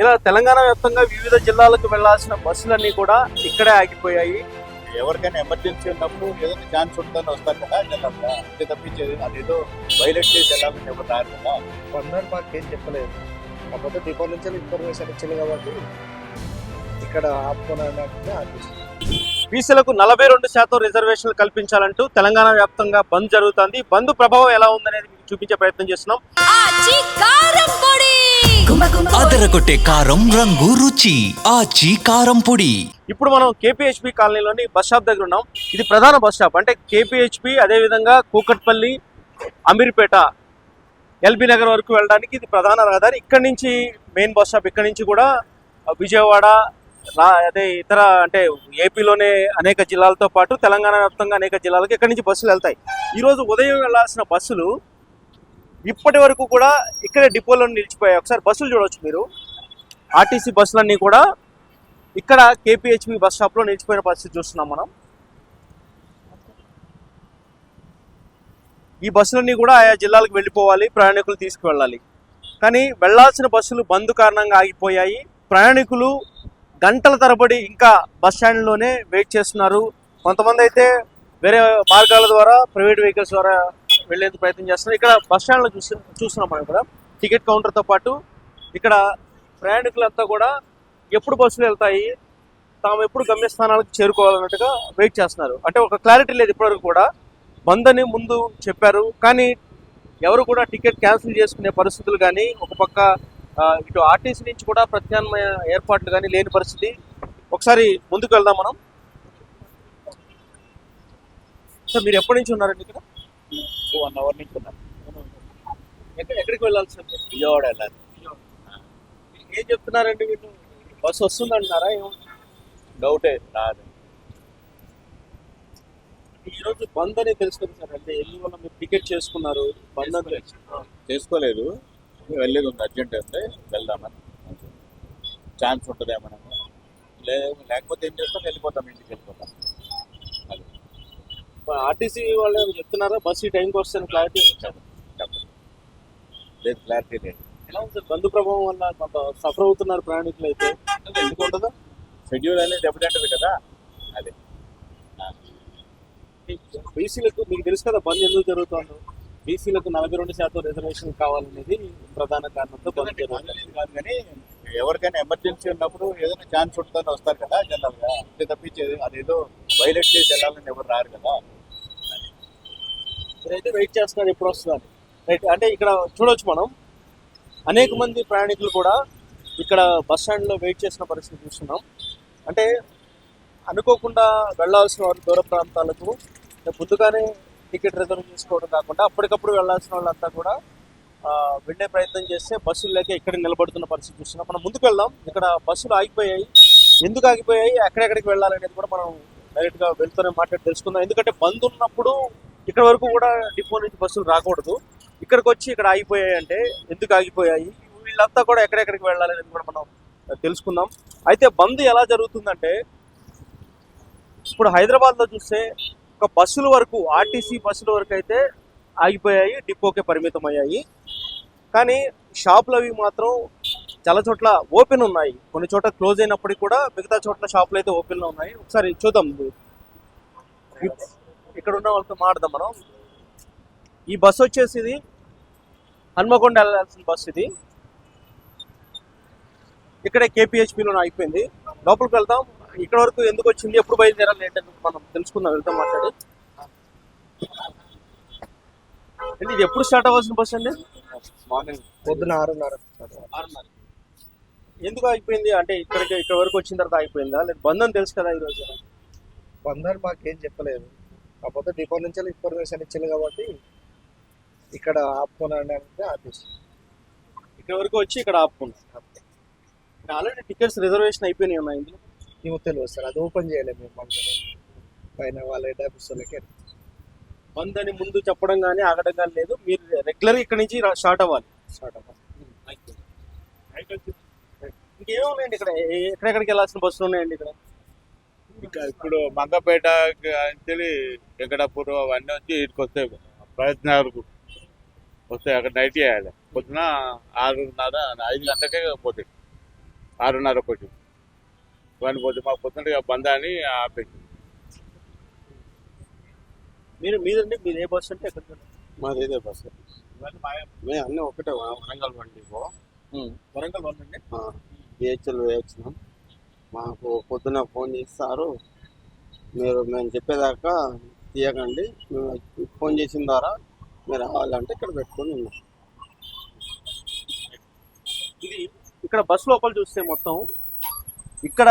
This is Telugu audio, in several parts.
ఇలా తెలంగాణ వ్యాప్తంగా వివిధ జిల్లాలకు వెళ్ళాల్సిన బస్సులన్నీ కూడా ఇక్కడే ఆగిపోయాయి. ఎవరికైనా ఎమర్జెన్సీ ఉన్నప్పుడు ఏదైనా ఛాన్స్ ఉంటుందని వస్తారు కదా వెళ్ళాలి అంతే తప్పించేది అదేదో వైలెట్ చేసి వెళ్ళాలని ఎవరు రారు కదా. అందరు మాకేం చెప్పలేదు. కాకపోతే దీపం నుంచి ఇన్ఫర్మేషన్ ఇచ్చింది కాబట్టి ఇక్కడ ఆపుకోనడానికి ఆపేసి బీసీలకు నలభై రెండు శాతం రిజర్వేషన్లు కల్పించాలంటూ తెలంగాణ వ్యాప్తంగా బంద్ జరుగుతుంది. బంద్ ప్రభావం ఎలా ఉందనేది మీకు చూపించే ప్రయత్నం చేస్తున్నాం. అదరగొట్టే కారం రంగు రుచి ఆచి కారం పొడి. ఇప్పుడు మనం కేపీహెచ్పి కాలనీలోని బస్ స్టాప్ దగ్గర ఉన్నాం. ఇది ప్రధాన బస్ స్టాప్. అంటే కేపీహెచ్పి అదేవిధంగా కూకట్పల్లి అమీర్పేట ఎల్బీ నగర్ వరకు వెళ్ళడానికి ఇది ప్రధాన రహదారి. ఇక్కడి నుంచి మెయిన్ బస్ స్టాప్ ఇక్కడి నుంచి కూడా ఆ, విజయవాడ అదే ఇతర అంటే ఏపీలోనే అనేక జిల్లాలతో పాటు తెలంగాణ వ్యాప్తంగా అనేక జిల్లాలకు ఇక్కడి నుంచి బస్సులు వెళ్తాయి. ఈరోజు ఉదయం వెళ్ళాల్సిన బస్సులు ఇప్పటి వరకు కూడా ఇక్కడే డిపోలో నిలిచిపోయాయి. ఒకసారి బస్సులు చూడవచ్చు మీరు. ఆర్టీసీ బస్సులన్నీ కూడా ఇక్కడ కేపీహెచ్బి బస్ స్టాప్లో నిలిచిపోయిన పరిస్థితి చూస్తున్నాం మనం. ఈ బస్సులన్నీ కూడా ఆయా జిల్లాలకు వెళ్ళిపోవాలి ప్రయాణికులు తీసుకువెళ్ళాలి. కానీ వెళ్ళాల్సిన బస్సులు బంద్ కారణంగా ఆగిపోయాయి. ప్రయాణికులు గంటల తరబడి ఇంకా బస్ స్టాండ్లోనే వెయిట్ చేస్తున్నారు. కొంతమంది అయితే వేరే మార్గాల ద్వారా ప్రైవేట్ వెహికల్స్ ద్వారా వెళ్ళేందుకు ప్రయత్నం చేస్తున్నారు ఇక్కడ బస్ స్టాండ్లో చూసి చూస్తున్నాం మనం ఇక్కడ. టికెట్ కౌంటర్తో పాటు ఇక్కడ ప్రయాణికులంతా కూడా ఎప్పుడు బస్సులు వెళ్తాయి తాము ఎప్పుడు గమ్యస్థానాలకు చేరుకోవాలన్నట్టుగా వెయిట్ చేస్తున్నారు. అంటే ఒక క్లారిటీ లేదు ఇప్పటివరకు కూడా. బంద్ అని ముందు చెప్పారు. కానీ ఎవరు కూడా టికెట్ క్యాన్సిల్ చేసుకునే పరిస్థితులు కానీ ఒక పక్క ఇటు ఆర్టీసీ నుంచి కూడా ప్రత్యామ్నాయ ఏర్పాట్లు కానీ లేని పరిస్థితి. ఒకసారి ముందుకు వెళ్దాం మనం. సార్ మీరు ఎప్పటి నుంచి ఉన్నారండి ఇక్కడ? వన్ అవర్ నుంచి ఉన్నాం ఎక్కడ ఎక్కడికి వెళ్ళాల్సి ఉంది విజయవాడ వెళ్ళాలి. ఏం చెప్తున్నారండి వీళ్ళు? బస్సు వస్తుందంటున్నారా ఏమో? డౌటే రాదు. ఈ రోజు బంద్ అని తెలుసు కదా సార్. అంటే ఎల్లు వల్ల మీరు టికెట్ చేసుకున్నారు? బంద్ అని. చేసుకోలేదు. వెళ్ళేది ఉంది అర్జెంట్ అయితే వెళ్దామని ఛాన్స్ ఉంటుందేమో లేకపోతే ఏం చేస్తాం? వెళ్ళిపోతాం ఇంటికి వెళ్ళిపోతాం. ఆర్టీసీ వాళ్ళు ఏమైనా చెప్తున్నారా? బస్సు ఈ టైంకి వస్తాను క్లారిటీ. లేదు క్లారిటీ లేదు. ఎలా ఉంది సార్? బంధు ప్రభావం వల్ల కొంత సఫర్ అవుతున్నారు ప్రయాణికులు అయితే. ఎందుకు ఉండదు షెడ్యూల్ అనేది దెబ్బతింటది కదా. అది. బీసీలకు మీకు తెలుసు కదా బంద్ ఎందుకు జరుగుతుందో? బీసీలకు నలభై రెండు శాతం రిజర్వేషన్ కావాలనేది ప్రధాన కారణంతో బంద్ జరుగుతుంది. కాదు కానీ ఎవరికైనా ఎమర్జెన్సీ ఉన్నప్పుడు ఏదైనా ఛాన్స్ ఉంటుందని వస్తారు కదా జనరల్గా అంతే తప్పించేది అదేదో వైలెట్ చేసి వెళ్ళాలని ఎవరు రారు కదా. అయితే వెయిట్ చేస్తున్నారు ఎప్పుడు వస్తున్నారు. రైట్ అంటే ఇక్కడ చూడవచ్చు మనం. అనేక మంది ప్రయాణికులు కూడా ఇక్కడ బస్ స్టాండ్లో వెయిట్ చేసిన పరిస్థితి చూస్తున్నాం. అంటే అనుకోకుండా వెళ్ళాల్సిన వారు దూర ప్రాంతాలకు ముందుగానే టికెట్ రిజర్వ్ చేసుకోవడం కాకుండా అప్పటికప్పుడు వెళ్ళాల్సిన వాళ్ళంతా కూడా వెళ్ళే ప్రయత్నం చేస్తే బస్సులు లేక ఇక్కడ నిలబడుతున్న పరిస్థితి చూస్తున్నాం. మనం ముందుకు వెళ్దాం. ఇక్కడ బస్సులు ఆగిపోయాయి. ఎందుకు ఆగిపోయాయి? ఎక్కడెక్కడికి వెళ్ళాలనేది కూడా మనం డైరెక్ట్గా వెళ్తూనే మాట్లాడి తెలుసుకుందాం. ఎందుకంటే బంద్ ఉన్నప్పుడు ఇక్కడ వరకు కూడా డిపో నుంచి బస్సులు రాకూడదు. ఇక్కడికి వచ్చి ఇక్కడ ఆగిపోయాయి అంటే ఎందుకు ఆగిపోయాయి? వీళ్ళంతా కూడా ఎక్కడెక్కడికి వెళ్ళాలనేది కూడా మనం తెలుసుకుందాం. అయితే బంద్ ఎలా జరుగుతుందంటే ఇప్పుడు హైదరాబాద్లో చూస్తే ఒక బస్సుల వరకు ఆర్టీసీ బస్సుల వరకు అయితే ఆగిపోయాయి డిపోకే పరిమితం అయ్యాయి. కానీ షాపులు అవి మాత్రం చాలా చోట్ల ఓపెన్ ఉన్నాయి. కొన్ని చోట్ల క్లోజ్ అయినప్పటికీ కూడా మిగతా చోట్ల షాపులు అయితే ఓపెన్లో ఉన్నాయి. ఒకసారి చూద్దాం. ఇక్కడ ఉన్న వాళ్ళతో మాట్లాడదాం మనం. ఈ బస్సు వచ్చేసి ఇది హన్మకొండ వెళ్ళాల్సిన బస్సు ఇది. ఇక్కడే కేపీహెచ్పిలో అయిపోయింది. లోపలికి వెళ్తాం ఇక్కడ వరకు ఎందుకు వచ్చింది ఎప్పుడు బయలుదేరాలి ఏంటని మనం తెలుసుకుందాం. వెళ్తాం మాట్లాడి. ఏంటి ఇది ఎప్పుడు స్టార్ట్ అవ్వాల్సిన బస్సు అండి? మార్నింగ్. పొద్దున ఆరున్నర ఆరున్నర. ఎందుకు ఆగిపోయింది అంటే ఇక్కడికి ఇక్కడ వరకు వచ్చిన తర్వాత ఆగిపోయిందా లేదు బంద్ అని తెలుసు కదా ఈరోజు అందరు మాకేం చెప్పలేదు. కాకపోతే దీపం నుంచి ఇన్ఫర్మేషన్ ఇచ్చింది కాబట్టి ఇక్కడ ఆపుకోనడానికి ఆపేసి. ఇక్కడ వరకు వచ్చి ఇక్కడ ఆపుకున్నాం ఆల్రెడీ టికెట్స్ రిజర్వేషన్ అయిపోయినాయి ఉన్నాయి ఇందులో. ఇవి తెలియదు సార్ అది ఓపెన్ చేయలేము మేము మనసులో. పైన వాళ్ళ డబ్బులకి బంద్ అని ముందు చెప్పడం కానీ ఆగడం కానీ లేదు. మీరు రెగ్యులర్ ఇక్కడ నుంచి స్టార్ట్ అవ్వాలి. స్టార్ట్ అవ్వాలి. ఇంకేమో ఉన్నాయండి ఇక్కడ? ఎక్కడెక్కడికి వెళ్ళాల్సిన బస్సులు ఉన్నాయండి ఇక్కడ? ఇంకా ఇప్పుడు మంగపేట అంచెలి వెంకటాపూర్ అవన్నీ వచ్చి ఇటుకు వస్తాయి. ప్రయత్నాలకు వస్తాయి. అక్కడ నైట్ చేయాలి. పొద్దున ఆరున్నర ఐదు గంటలకే పోతాయి. ఆరున్నర ఒకటి వాడిని పోతే మా పొద్దున బంద అని ఆపేసి. మీరు మీదండి? మీరు ఏ బస్ అంటే ఎక్కడ మాది ఇదే బస్సు. మేము అన్నీ ఒకటే వరంగల్ బండి పో వరంగల్ వన్ అండి? బిహెచ్ఎల్ వేయించినాం మాకు పొద్దున ఫోన్ చేస్తారు. మీరు మేము చెప్పేదాకా తీయకండి. మేము ఫోన్ చేసిన ద్వారా మీరు రావాలంటే ఇక్కడ పెట్టుకొని ఉన్నాం. ఇది ఇక్కడ బస్ లోపల చూస్తే మొత్తం ఇక్కడ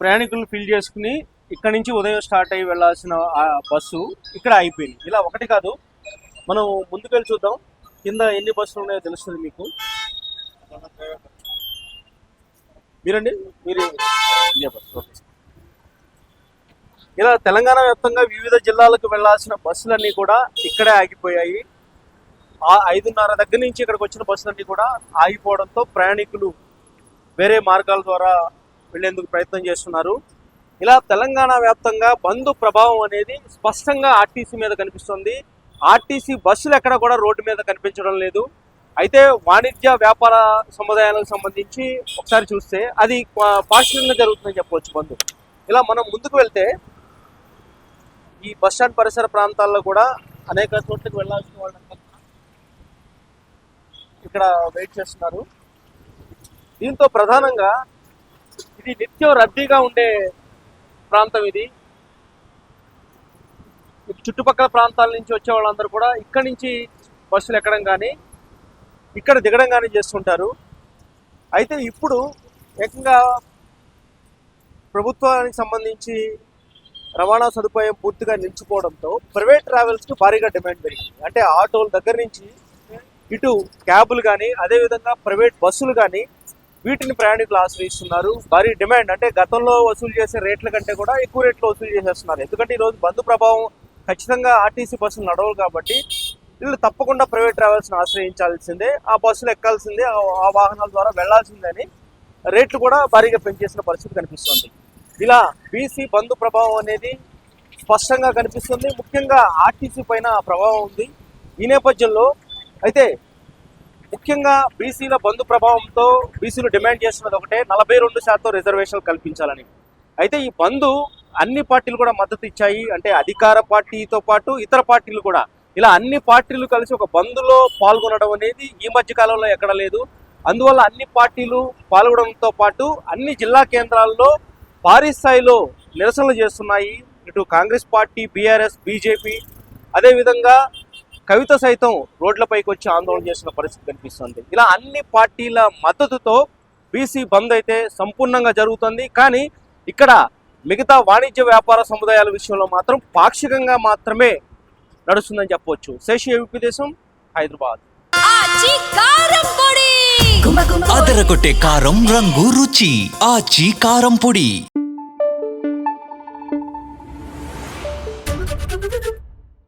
ప్రయాణికులను ఫిల్ చేసుకుని ఇక్కడ నుంచి ఉదయం స్టార్ట్ అయ్యి వెళ్ళాల్సిన బస్సు ఇక్కడ అయిపోయింది. ఇలా ఒకటి కాదు. మనం ముందుకు వెళ్ళి చూద్దాం. కింద ఎన్ని బస్సులు ఉన్నాయో తెలుస్తుంది మీకు. మీరండి? మీరు ఇలా తెలంగాణ వ్యాప్తంగా వివిధ జిల్లాలకు వెళ్ళాల్సిన బస్సులన్నీ కూడా ఇక్కడే ఆగిపోయాయి. ఆ ఐదున్నర దగ్గర నుంచి ఇక్కడికి వచ్చిన బస్సులన్నీ కూడా ఆగిపోవడంతో ప్రయాణికులు వేరే మార్గాల ద్వారా వెళ్ళేందుకు ప్రయత్నం చేస్తున్నారు. ఇలా తెలంగాణ వ్యాప్తంగా బంద్ ప్రభావం అనేది స్పష్టంగా ఆర్టీసీ మీద కనిపిస్తుంది. ఆర్టీసీ బస్సులు ఎక్కడ కూడా రోడ్డు మీద కనిపించడం లేదు. అయితే వాణిజ్య వ్యాపార సముదాయాలకు సంబంధించి ఒకసారి చూస్తే అది పా- జరుగుతుందని చెప్పవచ్చు బంధు. ఇలా మనం ముందుకు వెళ్తే ఈ బస్ స్టాండ్ పరిసర ప్రాంతాల్లో కూడా అనేక చోట్లకు వెళ్ళాల్సిన వాళ్ళంతా ఇక్కడ వెయిట్ చేస్తున్నారు. దీంతో ప్రధానంగా ఇది నిత్యం రద్దీగా ఉండే ప్రాంతం ఇది. చుట్టుపక్కల ప్రాంతాల నుంచి వచ్చే వాళ్ళందరూ కూడా ఇక్కడ నుంచి బస్సులు ఎక్కడం కానీ ఇక్కడ దిగడం కానీ చేస్తుంటారు. అయితే ఇప్పుడు ఏకంగా ప్రభుత్వానికి సంబంధించి రవాణా సదుపాయం పూర్తిగా నిలిచిపోవడంతో ప్రైవేట్ ట్రావెల్స్కి భారీగా డిమాండ్ పెరిగింది. అంటే ఆటోల దగ్గర నుంచి ఇటు క్యాబులు కానీ అదేవిధంగా ప్రైవేట్ బస్సులు కానీ వీటిని ప్రయాణికులు ఆశ్రయిస్తున్నారు. భారీ డిమాండ్. అంటే గతంలో వసూలు చేసే రేట్ల కంటే కూడా ఎక్కువ రేట్లు వసూలు చేసేస్తున్నారు. ఎందుకంటే ఈరోజు బంధు ప్రభావం ఖచ్చితంగా ఆర్టీసీ బస్సులు నడవవు కాబట్టి వీళ్ళు తప్పకుండా ప్రైవేట్ ట్రావెల్స్ని ఆశ్రయించాల్సిందే ఆ బస్సులు ఎక్కాల్సిందే ఆ- వాహనాల ద్వారా వెళ్ళాల్సిందే అని రేట్లు కూడా భారీగా పెంచేసిన పరిస్థితి కనిపిస్తుంది. ఇలా బీసీ బంధు ప్రభావం అనేది స్పష్టంగా కనిపిస్తుంది. ముఖ్యంగా ఆర్టీసీ పైన ప్రభావం ఉంది. ఈ నేపథ్యంలో అయితే ముఖ్యంగా బీసీల బంధు ప్రభావంతో బీసీలు డిమాండ్ చేస్తున్నది ఒకటే నలభై రెండు శాతం రిజర్వేషన్లు కల్పించాలని. అయితే ఈ బంధు అన్ని పార్టీలు కూడా మద్దతు ఇచ్చాయి. అంటే అధికార పార్టీతో పాటు ఇతర పార్టీలు కూడా ఇలా అన్ని పార్టీలు కలిసి ఒక బంద్లో పాల్గొనడం అనేది ఈ మధ్య కాలంలో ఎక్కడ లేదు. అందువల్ల అన్ని పార్టీలు పాల్గొనడంతో పాటు అన్ని జిల్లా కేంద్రాల్లో భారీ స్థాయిలో నిరసనలు చేస్తున్నాయి. ఇటు కాంగ్రెస్ పార్టీ బీఆర్ఎస్ బీజేపీ అదేవిధంగా కవిత సైతం రోడ్లపైకి వచ్చి ఆందోళన చేసిన పరిస్థితి కనిపిస్తుంది. ఇలా అన్ని పార్టీల మద్దతుతో బీసీ బంద్ అయితే సంపూర్ణంగా జరుగుతుంది. కానీ ఇక్కడ మిగతా వాణిజ్య వ్యాపార సముదాయాల విషయంలో మాత్రం పాక్షికంగా మాత్రమే నడుస్తుందని చెప్పవచ్చు. శేషి ఏపీ దేశం హైదరాబాద్. అదరగొట్టే కారం రంగు రుచి. ఆచి కారం పొడి.